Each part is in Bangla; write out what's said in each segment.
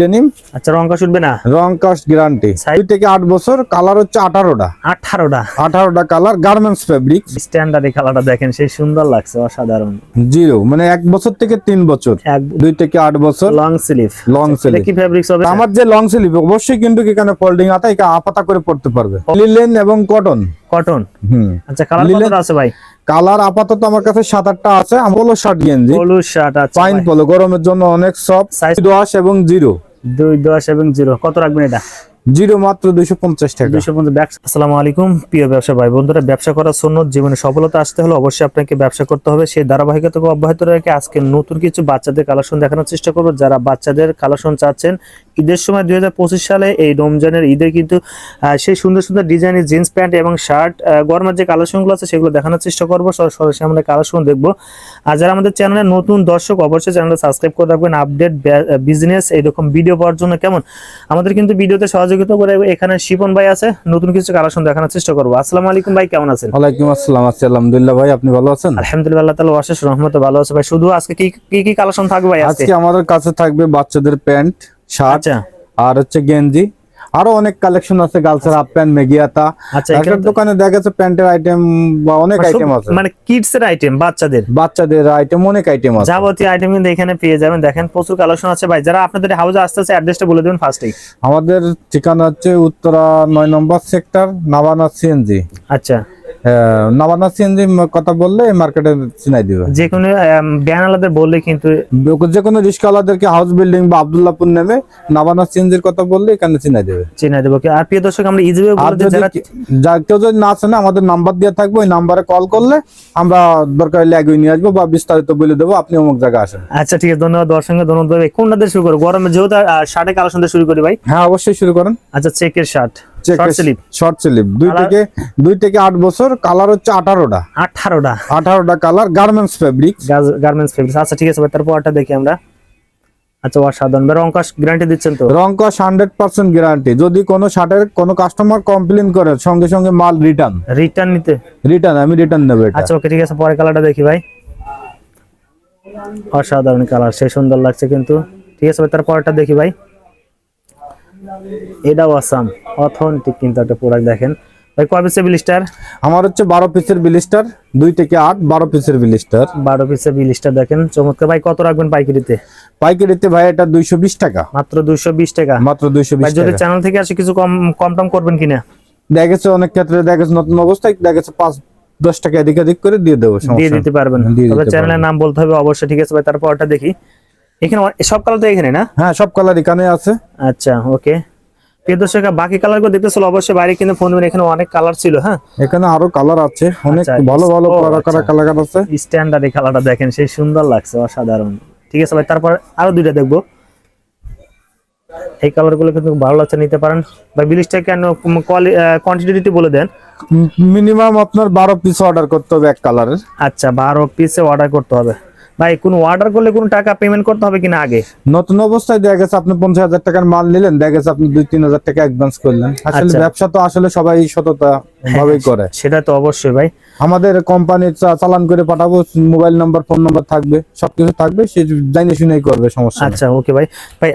ডেনিম আচ্ছা রং কাশ উঠবে না? রং কাস্ট গ্যারান্টি? দুই থেকে আট বছর কালার হচ্ছে আঠারোটা। আঠারোটা? আঠারোটা কালার গার্মেন্টস ফেব্রিক কালারটা দেখেন সেই সুন্দর লাগছে অসাধারণ। জিরো মানে এক বছর থেকে তিন বছর। দুই থেকে আট বছর। লং স্লিভ লং এটা স্লিভ কি ফেব্রিক্স হবে? আমার যে লং স্লিভ অবশ্যই কিন্তু এখানে ফোল্ডিং আছে এটা আপাতা করে পড়তে পারবে। লিলেন এবং কটন কটন হুম। আচ্ছা কালার কতটা আছে ভাই? কালার আপাতত আমার কাছে সাত আটটা আছে। পোলো শার্ট গেঞ্জি। পোলো শার্ট আছে পাইন পলো গরমের জন্য অনেক সব সাইজ দশ এবং জিরো। দুই দশ এবং জিরো। কত রাখবেন এটা? জিরো মাত্র দুইশো পঞ্চাশ টাকা। দুইশো পঞ্চাশ আসসালামু আলাইকুম। প্রিয় ব্যবসা ভাই, বন্ধুরা, ব্যবসা করার জন্য জীবনে সফলতা আসতে হলে অবশ্যই আপনাকে ব্যবসা করতে হবে। সেই ধারাবাহিকতাকে অব্যাহত রেখে আজকে নতুন কিছু বাচ্চাদের কালেকশন দেখানোর চেষ্টা করব। যারা বাচ্চাদের কালেকশন চাচ্ছেন, ঈদের সময় দুই সালে এই রমজানের ঈদে কিন্তু সেই সুন্দর সুন্দর ডিজাইনের জিন্স প্যান্ট এবং শার্ট গরমের যে কালেকশনগুলো আছে সেগুলো দেখানোর চেষ্টা করব। সর- সরাসরি আমরা কালেকশন দেখব। আর যারা আমাদের চ্যানেলে নতুন দর্শক, অবশ্যই চ্যানেলটা সাবস্ক্রাইব করে রাখবেন। আপডেট বিজনেস এইরকম ভিডিও পাওয়ার জন্য কেমন? আমাদের কিন্তু ভিডিওতে সহযোগিতা করে এখানে শিপন ভাই আছে নতুন কিছু কালেকশন দেখানোর চেষ্টা করব। আসসালাম আলাইকুম ভাই কেমন আছেন? ওয়ালাইকুম আসসালাম আছি আলহামদুলিল্লাহ ভাই আপনি ভালো আছেন? আলহামদুলিল্লাহ তাহলে তাআলা অশেষ রহমতে ভালো আছে ভাই। শুধু আজকে কি কি কি কালেকশন থাকবে ভাই আজকে? আজকে আমাদের কাছে থাকবে বাচ্চাদের প্যান্ট শার্ট আচ্ছা। আর হচ্ছে গেঞ্জি। আরও অনেক কালেকশন আছে গার্লসের হাফ প্যান্ট মেগিয়াতা একটা দোকানে দেখা প্যান্টের আইটেম বা অনেক আইটেম আছে। মানে কিডস এর আইটেম বাচ্চাদের? বাচ্চাদের আইটেম অনেক আইটেম আছে। যাবতীয় আইটেম কিন্তু এখানে পেয়ে যাবেন। দেখেন প্রচুর কালেকশন আছে। ভাই যারা আপনাদের হাউসে আসতে আছে অ্যাড্রেসটা বলে দেবেন ফার্স্টেই আমাদের ঠিকানা হচ্ছে উত্তরা নয় নম্বর সেক্টর নাবানা সিএনজি আচ্ছা। নাবানা সিএনজি কথা বললে মার্কেটে চিনাই দিবে। যে কোনো ব্যান আলাদের বললে কিন্তু যে কোনো রিস্কাওয়ালাদেরকে হাউস বিল্ডিং বা আব্দুল্লাহপুর নেমে নাবানা সিএনজির কথা বললে এখানে চিনাই দেবে। চেনা দেবো। আর প্রিয় দর্শক আমরা ইজিভাবে আর বলে দিই যদি যারা কেউ যদি না আমাদের নাম্বার দেওয়া থাকবে ওই নাম্বারে কল করলে আমরা দরকার হলে এগিয়ে নিয়ে আসব বা বিস্তারিত বলে দেবো আপনি অমুক জায়গায় আসেন। আচ্ছা ঠিক আছে ধন্যবাদ দর্শককে ধন্যবাদ ভাই। কোনটা দিয়ে শুরু করো গরমে যেহেতু শার্টের কালেকশন দিয়ে শুরু করি ভাই। হ্যাঁ অবশ্যই শুরু করেন। আচ্ছা চেকের shirt. Short sleeve short slip দুই? থেকে দুই থেকে আট বছর কালার হচ্ছে আঠারোটা। আঠারোটা। আঠারোটা কালার গার্মেন্টস ফেব্রিক গার্মেন্টস আচ্ছা ঠিক আছে দেখি আমরা। আচ্ছা অসাধারণ। গ্যারান্টি দিচ্ছেন তো? হান্ড্রেড পার্সেন্ট গ্যারান্টি যদি কোনো শার্টের কোনো কাস্টমার কমপ্লেন করে সঙ্গে সঙ্গে মাল রিটার্ন রিটার্ন নিতে? রিটার্ন আমি রিটার্ন নেব আচ্ছা ওকে ঠিক আছে পরে কালারটা দেখি ভাই। অসাধারণ কালার সে সুন্দর লাগছে কিন্তু। ঠিক আছে তারপরটা দেখি ভাই। এটাও আসাম অথেন্টিক কিন্তু একটা প্রোডাক্ট দেখেন। ভাই কয় পিসের বিলিস্টার আমার হচ্ছে বারো পিসের বিলিস্টার দুই থেকে আট বারো পিসের বিলিস্টার বারো পিসের বিলিস্টার দেখেন চমৎকার। ভাই কত রাখবেন পাইকারিতে? পাইকারিতে ভাই এটা দুইশো বিশ টাকা। মাত্র দুইশো বিশ টাকা। মাত্র দুইশো ভাই বিশ যদি চ্যানেল থেকে আসে কিছু কম কম টম করবেন কিনা? দেখা গেছে অনেক ক্ষেত্রে দেখা গেছে নতুন অবস্থায় দেখা গেছে পাঁচ দশ টাকা এদিক এদিক করে দিয়ে দেবো দিয়ে দিতে পারবেন। দিয়ে তবে চ্যানেলের নাম বলতে হবে অবশ্যই। ঠিক আছে ভাই তারপরটা দেখি। এখানে সব কালার তো এখানে না? হ্যাঁ সব কালার এখানে আছে। আচ্ছা ওকে দর্শক বাকি কালারগুলো দেখতেছিল অবশ্যই বাইরে কিন্তু ফোন দেবেন এখানে অনেক কালার ছিল হ্যাঁ? এখানে আরও কালার আছে অনেক আচ্ছা, ভালো ভালো করা আচ্ছা। কালার আছে। স্ট্যান্ডার্ড এই কালারটা দেখেন সেই সুন্দর লাগছে অসাধারণ। ঠিক আছে ভাই তারপর আরও দুইটা দেখব। এই কালারগুলো কিন্তু ভালো লাগছে নিতে পারেন। ভাই বিলিশটা কেন কোয়ান্টিটি বলে দেন। মিনিমাম আপনার বারো পিস অর্ডার করতে হবে এক কালারের আচ্ছা বারো পিসে অর্ডার করতে হবে। ভাই কোন অর্ডার করলে কোনো টাকা পেমেন্ট করতে হবে কিনা আগে? নতুন অবস্থায় দেখা গেছে আপনি পঞ্চাশ হাজার টাকার মাল নিলেন দেখা গেছে আপনি দুই তিন হাজার টাকা অ্যাডভান্স করলেন। আসলে আচ্ছা। ব্যবসা তো আসলে সবাই সততা ভাবেই করে। সেটা তো অবশ্যই ভাই। আমাদের কোম্পানি চালান করে পাঠাবো মোবাইল নাম্বার ফোন নাম্বার থাকবে সবকিছু থাকবে সে জানিয়ে শুনেই করবে সমস্যা আচ্ছা ওকে ভাই। ভাই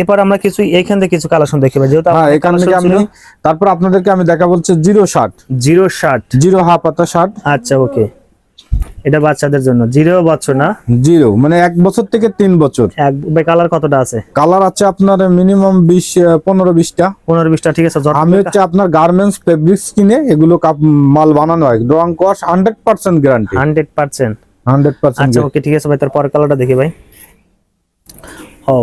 এরপর আমরা কিছু এইখান থেকে কিছু কালেকশন দেখি ভাই যেহেতু হ্যাঁ এখান থেকে আমি তারপর আপনাদেরকে আমি দেখা বলছি zero shirt zero shirt zero half হাতা শার্ট আচ্ছা ওকে এটা বাচ্চাদের জন্য। জিরো বছর না? জিরো মানে এক বছর থেকে তিন বছর। এক কালার কতটা আছে? কালার আছে আপনার মিনিমাম বিশ পনেরো বিশটা। পনেরো বিশটা ঠিক আছে আমি হচ্ছে আপনার গার্মেন্টস ফেব্রিক্স কিনে এগুলো মাল বানানো হয়। রং কস hundred percent guarantee hundred percent. Hundred percent আচ্ছা ওকে ঠিক আছে ভাই তার তারপর কালারটা দেখি ভাই। ও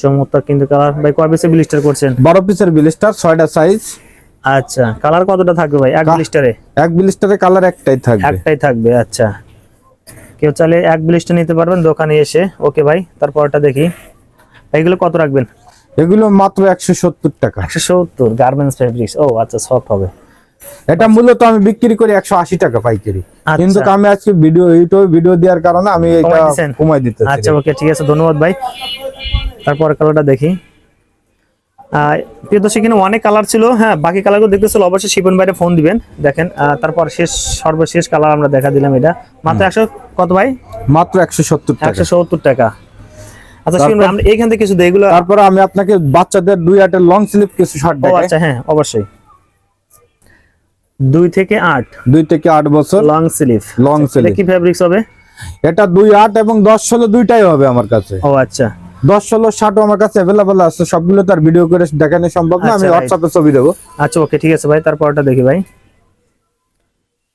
চমৎকার কিন্তু কালার ভাই কয় পিসে ব্লিস্টার করছেন? বারো পিসের বিলিস্টার ছয়টা সাইজ আচ্ছা কালার কতটা থাকবে ভাই এক ব্লিস্টারে এক বিলিস্টারের কালার একটাই থাকবে। একটাই থাকবে আচ্ছা। কেউ চাইলে এক ব্লিস্টার নিতে পারবেন দোকানে এসে। ওকে ভাই তারপরটা দেখি। এগুলো কত রাখবেন? এগুলো মাত্র একশো সত্তর টাকা। একশো সত্তর গার্মেন্টস ফেব্রিক্স ও আচ্ছা সফট হবে। এটা মূলত আমি বিক্রি করি একশো আশি টাকা পাইকারি। আচ্ছা। কিন্তু আমি আজকে ভিডিও ইউটিউবে ভিডিও দেওয়ার কারণে আমি এটা কমাই দিতে আচ্ছা ওকে ঠিক আছে ধন্যবাদ ভাই। তারপর কালারটা দেখি। প্রিয় দর্শক এখানে অনেক কালার ছিল। হ্যাঁ বাকি কালারগুলো দেখতেছিল অবশ্যই শিপন বাইরে ফোন দিবেন। দেখেন তারপর শেষ সর্বশেষ কালার আমরা দেখা দিলাম এটা। মাত্র একশো কত ভাই? মাত্র একশো সত্তর টাকা। একশো সত্তর টাকা। আচ্ছা শুনুন আমরা এইখান থেকে কিছু দেই এগুলো তারপরে আমি আপনাকে বাচ্চাদের দুই আটের লং স্লিপ কিছু শার্ট দেখাই। আচ্ছা হ্যাঁ অবশ্যই। দুই থেকে আট। দুই থেকে আট বছর লং লং স্লিপ কি ফেব্রিক্স হবে? এটা দুই আট এবং দশ ষোলো দুইটাই হবে আমার কাছে। ও আচ্ছা। দশ ষোলো ষাটও আমার কাছে অ্যাভেলেবল আছে সবগুলো তার ভিডিও করে দেখানো সম্ভব না আচ্ছা, আমি হোয়াটসঅ্যাপে ছবি দেবো। আচ্ছা ওকে ঠিক আছে ভাই তারপরটা দেখি ভাই।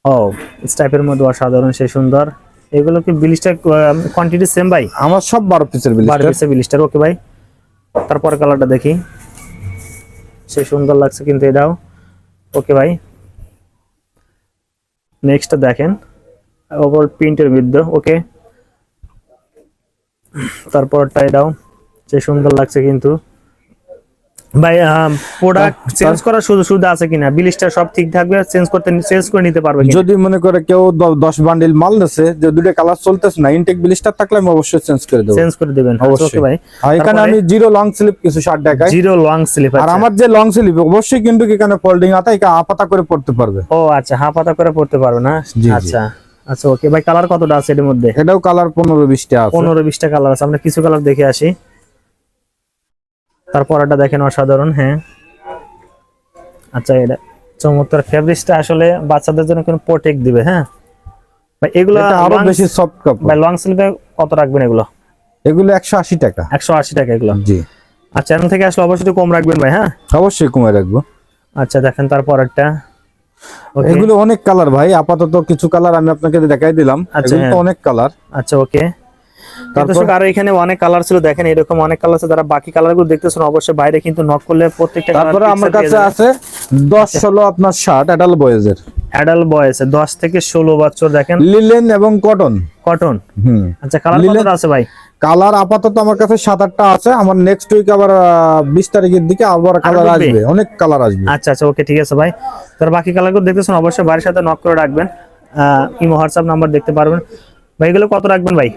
ও স্টাইপের মধ্যে অসাধারণ সে সুন্দর। এগুলো কি বিলিস্টার কোয়ান্টিটি সেম ভাই? আমার সব বারো পিসের বিল বারো পিসের বিলিস্টার ওকে ভাই। তারপর কালারটা দেখি। সে সুন্দর লাগছে কিন্তু এটাও। ওকে ভাই। নেক্সটটা দেখেন। ওভার প্রিন্টের বিরুদ্ধে ওকে তারপরটা এটাও সে সুন্দর লাগছে কিন্তু। ভাই প্রোডাক্ট চেঞ্জ করার সুযোগ সুবিধা আছে কিনা? বিলিস্টার সব ঠিক থাকবে চেঞ্জ করতে চেঞ্জ করে নিতে পারবে যদি মনে করে কেউ দ- দশ বান্ডিল মাল নেছে যে দুটো কালার চলতেছে না ইনটেক বিলিস্টার থাকলে আমি অবশ্যই চেঞ্জ করে দেবো। চেঞ্জ করে দিবেন। ওকে অবশ্যই। ভাই। আর এখানে আমি জিরো লং স্লিপ কিছু শার্ট দেখাই। জিরো লং স্লিপ আর আমার যে লং স্লিপ অবশ্যই কিন্তু এখানে ফোল্ডিং আছে এখানে আপাতা করে পড়তে পারবে। ও আচ্ছা হাফ পাতা করে পড়তে পারো না? আচ্ছা আচ্ছা ওকে ভাই কালার কতটা আছে এর মধ্যে? এটাও কালার পনেরো বিশটা আছে। পনেরো বিশটা কালার আছে। আমরা কিছু কালার দেখে আসি। তারপর এটা দেখেন অসাধারণ হ্যাঁ। আচ্ছা এটা চমৎকার। ফেব্রিক্সটা আসলে বাচ্চাদের জন্য কোনো প্রোটেক্ট দিবে হ্যাঁ। ভাই এগুলো আরও বেশি সফট কাপড় ভাই লং স্লিভে কত রাখবেন এগুলো? এগুলো একশো আশি টাকা। একশো আশি টাকা এগুলো? জি। আচ্ছা এখান থেকে আসলে অবশ্যই কম রাখবেন ভাই হ্যাঁ? অবশ্যই কমে রাখব। আচ্ছা দেখেন তারপর একটা এগুলো অনেক কালার ভাই আপাতত কিছু কালার আমি আপনাকে দেখাই দিলাম। আচ্ছা, এগুলো তো হ্যাঁ। অনেক কালার আচ্ছা ওকে? দর্শক আরও এখানে অনেক কালার ছিল দেখেন এরকম অনেক কালার আছে যারা বাকি কালারগুলো দেখতেছেন অবশ্যই বাইরে কিন্তু নক করলে প্রত্যেকটা তারপরে আমার কাছে আছে দশ ষোলো আপনার শার্ট অ্যাডাল বয়েজের অ্যাডাল্ট বয়স দশ থেকে ষোলো বছর দেখেন। লিলেন এবং কটন কটন হুম। আচ্ছা কালার কতটা আছে ভাই? কালার আপাতত আমার কাছে সাত আটটা আছে। আমার নেক্সট উইক আবার বিশ তারিখের দিকে আবার কালার? আসবে অনেক কালার আসবে। আচ্ছা আচ্ছা ওকে ঠিক আছে ভাই। তার বাকি কালারগুলো দেখতেছেন অবশ্যই বাড়ির সাথে নক করে রাখবেন। ইমো হোয়াটসঅ্যাপ নাম্বার দেখতে পারবেন। ভাই এগুলো কত রাখবেন ভাই?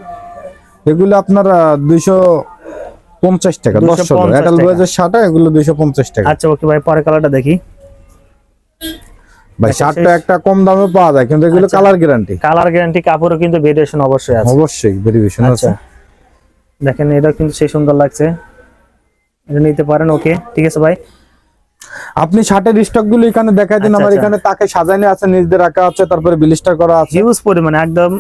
এগুলো আপনার দুইশো পঞ্চাশ টাকা দশ ষোলো। 250 অ্যাডাল। বয়েজের শার্ট এগুলো দুইশো পঞ্চাশ টাকা। আচ্ছা ওকে ভাই পরে কালারটা দেখি। ভাই আচ্ছা, শার্টটা একটা কম দামে পাওয়া যায় কিন্তু এগুলো। কালার গ্যারান্টি কালার গ্যারান্টি কাপড়ও কিন্তু ভেরিয়েশন অবশ্যই আছে। অবশ্যই ভেরিফিকেশন আচ্ছা। আছে। দেখেন এটা কিন্তু সেই সুন্দর লাগছে। এটা নিতে পারেন ওকে। ঠিক আছে ভাই। আপনি শার্টের স্টকগুলো এখানে দেখাই দিন আচ্ছা, আমার। এখানে তাকে সাজানো আছে নিজদের রাখা আছে তারপরে বিলিস্টার করা আছে। হিউজ পরিমাণে একদম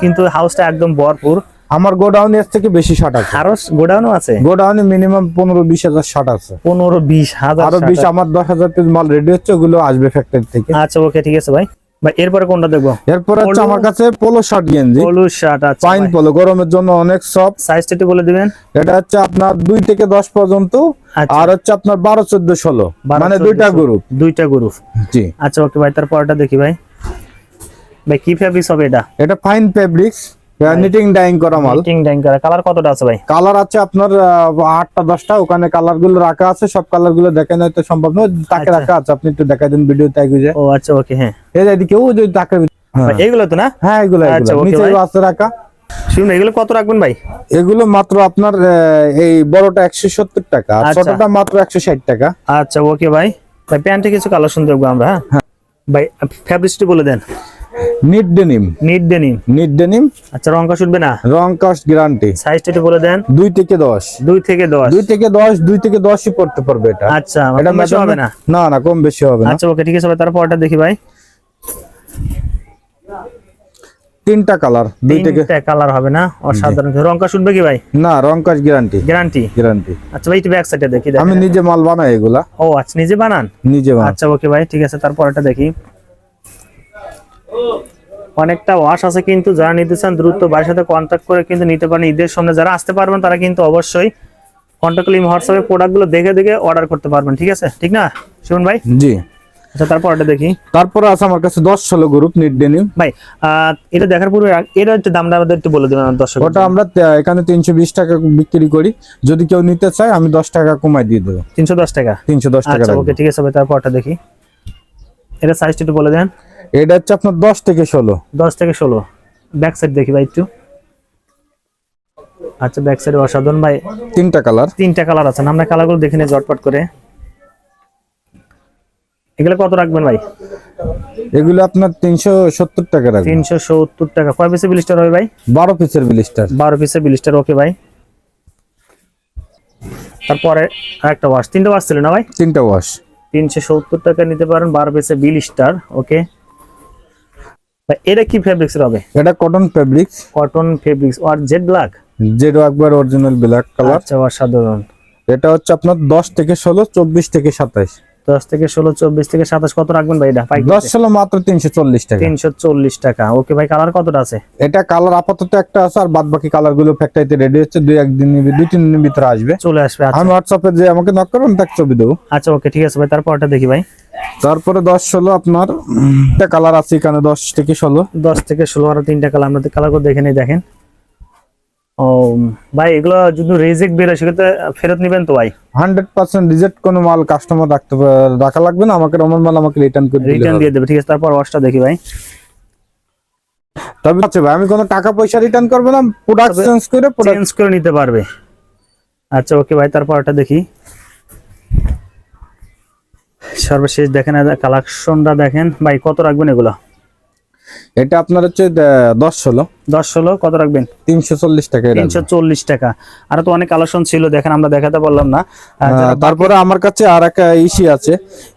কিন্তু হাউসটা একদম ভরপুর। আমার গোডাউন এর থেকে বেশি শার্ট আছে। আরও গোডাউনও আছে? গোডাউনে মিনিমাম পনেরো বিশ হাজার শার্ট আছে। পনেরো বিশ হাজার আরও বিশ আমার দশ হাজার পিস মাল রেডি হচ্ছে ওগুলো আসবে ফ্যাক্টরি থেকে। আচ্ছা ওকে ঠিক আছে ভাই। ভাই এরপরে কোনটা দেখব? এরপর হচ্ছে আমার কাছে পোলো শার্ট গেঞ্জি হলুদ শার্ট আছে পাইন পোলো গরমের জন্য অনেক সফট সাইজটা একটু বলে দিবেন। এটা হচ্ছে আপনার দুই থেকে দশ পর্যন্ত আচ্ছা। আর হচ্ছে আপনার বারো চোদ্দ ষোলো। 12, মানে দুইটা গ্রুপ দুইটা গ্রুপ জি। আচ্ছা ওকে ভাই তারপরটা দেখি ভাই। ভাই কি ফেব্রিক্স হবে এটা? এটা ফাইন ফেব্রিক্স নিটিং ডাইং করা মাল। টিং ডাইং করা। কালার কতটা আছে ভাই? কালার আছে আপনার আহ, আটটা দশটা। ওখানে কালারগুলো রাখা আছে। সব কালারগুলো দেখে নাই তো সম্ভব নয়। তাকে আচ্ছা। রাখা আছে। আপনি একটু দেখাই দিন ভিডিও তাই বুঝে ও আচ্ছা ওকে হ্যাঁ। এই যে এদিকে ও যদি তাকে হ্যাঁ। এইগুলো তো না? হ্যাঁ এগুলো আচ্ছা, এগুলো নিচে আছে রাখা। শুনুন এগুলো কত রাখবেন ভাই? এগুলো মাত্র আপনার এই বড়টা একশো সত্তর টাকা আর আচ্ছা। ছোটটা মাত্র একশো ষাট টাকা। আচ্ছা ওকে ভাই। ভাই প্যান্টে কিছু কালেকশন দেখব আমরা হ্যাঁ? ভাই ফেব্রিক্সটি বলে দেন। Knit denim knit denim knit denim আচ্ছা রং কাশ উঠবে না? রং কাস্ট গ্যারান্টি সাইজটা একটু বলে দেন। দুই থেকে দশ। দুই থেকে দশ। দুই থেকে দশ দুই থেকে দশই পড়তে পারবে এটা। আচ্ছা এটা বেশি হবে না? না না কম বেশি হবে না। আচ্ছা ওকে ঠিক আছে তারপরটা দেখি ভাই। তিনটা কালার দুই থেকে তিনটা কালার হবে না? অসাধারণ। রং কাশ উঠবে কি ভাই? না রং কাস্ট গ্যারান্টি গ্যারান্টি গ্যারান্টি আচ্ছা ভাই একটু ব্যাক সাইডে দেখি আমি নিজে মাল বানাই এগুলা। ও আচ্ছা নিজে বানান? নিজে বানাই। আচ্ছা ওকে ভাই ঠিক আছে তারপরটা দেখি। অনেকটা ওয়াশ আছে কিন্তু যারা নিতে চান দ্রুত বাড়ির সাথে কন্ট্যাক্ট করে কিন্তু নিতে পারেন। ঈদের সামনে যারা আসতে পারবেন তারা কিন্তু অবশ্যই কন্ট্যাক্ট লিম হোয়াটসঅ্যাপে প্রোডাক্টগুলো দেখে দেখে অর্ডার করতে পারবেন ঠিক আছে? ঠিক না? শুনুন ভাই? জি। আচ্ছা তারপরটা দেখি। তারপরে আছে আমার কাছে গ্রুপ নিট ডেনিম ভাই এটা দেখার পূর্বে এটা একটু দামটা আমাদের একটু বলে দেবেন আমার দর্শক ওটা আমরা এখানে তিনশো বিশ টাকা বিক্রি করি। যদি কেউ নিতে চায় আমি দশ টাকা কমাই দিয়ে দেবো। তিনশো দশ টাকা? তিনশো দশ টাকা আচ্ছা ওকে ঠিক আছে ভাই তারপরটা দেখি। এটা সাইজটা একটু বলে দেন। এটা হচ্ছে আপনার দশ থেকে ষোলো। দশ থেকে ষোলো। ব্যাক সাইড দেখি ভাই একটু। আচ্ছা ব্যাক সাইডে অসাধারণ ভাই। তিনটা কালার তিনটা কালার আছে। না আমরা কালারগুলো দেখে নিই জটপট করে। এগুলো কত রাখবেন ভাই? এগুলো আপনার তিনশো সত্তর টাকা রাখব তিনশো সত্তর টাকা। কয় পিসের বিলিস্টার হবে ভাই? বারো পিসের বিলিস্টার বারো পিসের বিলিস্টার ওকে ভাই। তারপরে একটা ওয়াশ তিনটা ওয়াশ ছিল না ভাই? তিনটা ওয়াশ তিনশো সত্তর টাকা নিতে পারেন বারো পিসের বিল স্টার ওকে এটা কি ফেব্রিক্স হবে? এটা কটন ফেব্রিক্স কটন ফেব্রিক্স আর জেড ব্ল্যাক জেড একবার অরিজিনাল ব্ল্যাক কালার আচ্ছা অসাধারণ। এটা হচ্ছে আপনার দশ থেকে ষোলো চব্বিশ থেকে সাতাইশ। দশ থেকে ষোলো চব্বিশ থেকে সাতাশ কত রাখবেন ভাই এটা দশ ষোলো মাত্র তিনশো চল্লিশ টাকা। তিনশো চল্লিশ টাকা। ওকে ভাই কালার কতটা আছে? এটা কালার আপাতত একটা আছে আর বাদ বাকি কালারগুলো ফ্যাক্টরিতে রেডি হচ্ছে দুই একদিন দুই তিন দিনের ভিতরে আসবে। চলে আসবে আচ্ছা। আমি হোয়াটসঅ্যাপে যে আমাকে নক করবেন তাকে ছবি দেবো। আচ্ছা ওকে ঠিক আছে ভাই তারপরটা দেখি ভাই। তারপরে দশ ষোলো আপনার কালার আছে এখানে দশ থেকে ষোলো। দশ থেকে ষোলো আর তিনটা কালার আমরা কালার করে দেখে নিই দেখেন। ও ভাই এগুলো যদি রিজেক্ট বেরোয় সেক্ষেত্রে ফেরত নেবেন তো ভাই? হান্ড্রেড পার্সেন্ট রিজেক্ট কোনো মাল কাস্টমার রাখতে রাখা লাগবে না আমাকে রমন মাল আমাকে রিটার্ন করে রিটার্ন দিয়ে দেবে ঠিক আছে তারপর ওয়াশটা দেখি ভাই। তবে আচ্ছা ভাই আমি কোনো টাকা পয়সা রিটার্ন করব না প্রোডাক্ট চেঞ্জ করে প্রোডাক্ট চেঞ্জ করে নিতে পারবে। আচ্ছা ওকে ভাই তারপর ওটা দেখি। সর্বশেষ দেখেন কালেকশনটা দেখেন। ভাই কত রাখবেন এগুলো? এটা আপনার হচ্ছে দশ ষোলো। দশ ষোলো কত রাখবেন? তিনশো চল্লিশ টাকা তিনশো চল্লিশ টাকা। আর তো অনেক কালেকশন ছিল দেখেন আমরা দেখাতে পারলাম না। তারপরে আমার কাছে আর একটা ইসি আছে।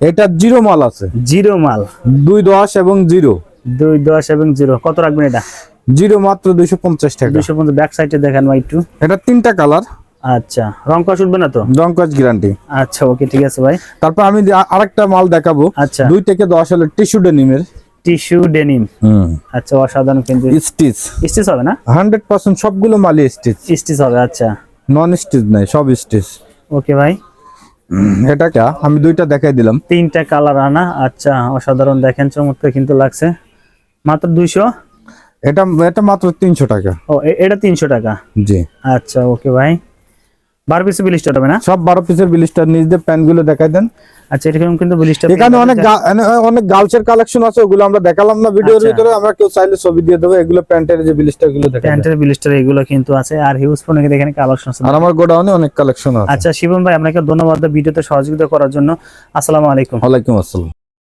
এটা জিরো মাল আছে। জিরো মাল। দুই দশ এবং জিরো। দুই দশ এবং জিরো। কত রাখবেন এটা? জিরো মাত্র দুইশো পঞ্চাশ টাকা। দুইশো পঞ্চাশ ব্যাক সাইডে দেখেন ভাই একটু। এটা তিনটা কালার আচ্ছা। রং কষ উঠবে না তো? জঙ্কজ গ্যারান্টি আচ্ছা ওকে ঠিক আছে ভাই। তারপর আমি আরেকটা মাল দেখাবো। আচ্ছা। দুই থেকে দশ হলো টিস্যু ডেনিমের। Tissue denim. আচ্ছা অসাধারণ কিন্তু। স্টিচ। স্টিচ হবে না? হান্ড্রেড পার্সেন্ট সবগুলো মালই স্টিচ। স্টিচ হবে আচ্ছা। নন স্টিচ নাই সব স্টিচ। ওকে ভাই। এটা কা? আমি দুইটা দেখাই দিলাম। তিনটা কালার আনা আচ্ছা অসাধারণ দেখেন চমৎকার কিন্তু লাগছে। মাত্র দুইশো? এটা এটা মাত্র তিনশো টাকা। ও এটা তিনশো টাকা? জি। আচ্ছা ওকে ভাই। বারো পিসে বিলিশ হবে না? সব বারো পিসের বিলিস্টার নিজ দিয়ে প্যান্টগুলো দেখাই দেন। আচ্ছা এরকম কিন্তু এখানে অনেক অনেক গার্লসের কালেকশন আছে ওগুলো আমরা দেখালাম না ভিডিওর আচ্ছা। ভিতরে আমরা কেউ চাইলে ছবি দিয়ে দেবো এগুলো প্যান্টের যে বিলিস্টারগুলো দেখাই প্যান্টের বিলিস্টার এগুলো কিন্তু আছে আর হিউজ ফোন এখানে কালেকশন আছে। আর আমার গোডাউনে অনেক কালেকশন আছে। আচ্ছা শিবম ভাই আপনাকে ধন্যবাদ ভিডিওতে সহযোগিতা করার জন্য। আসসালামু আলাইকুম। ওয়ালাইকুম আসসালাম।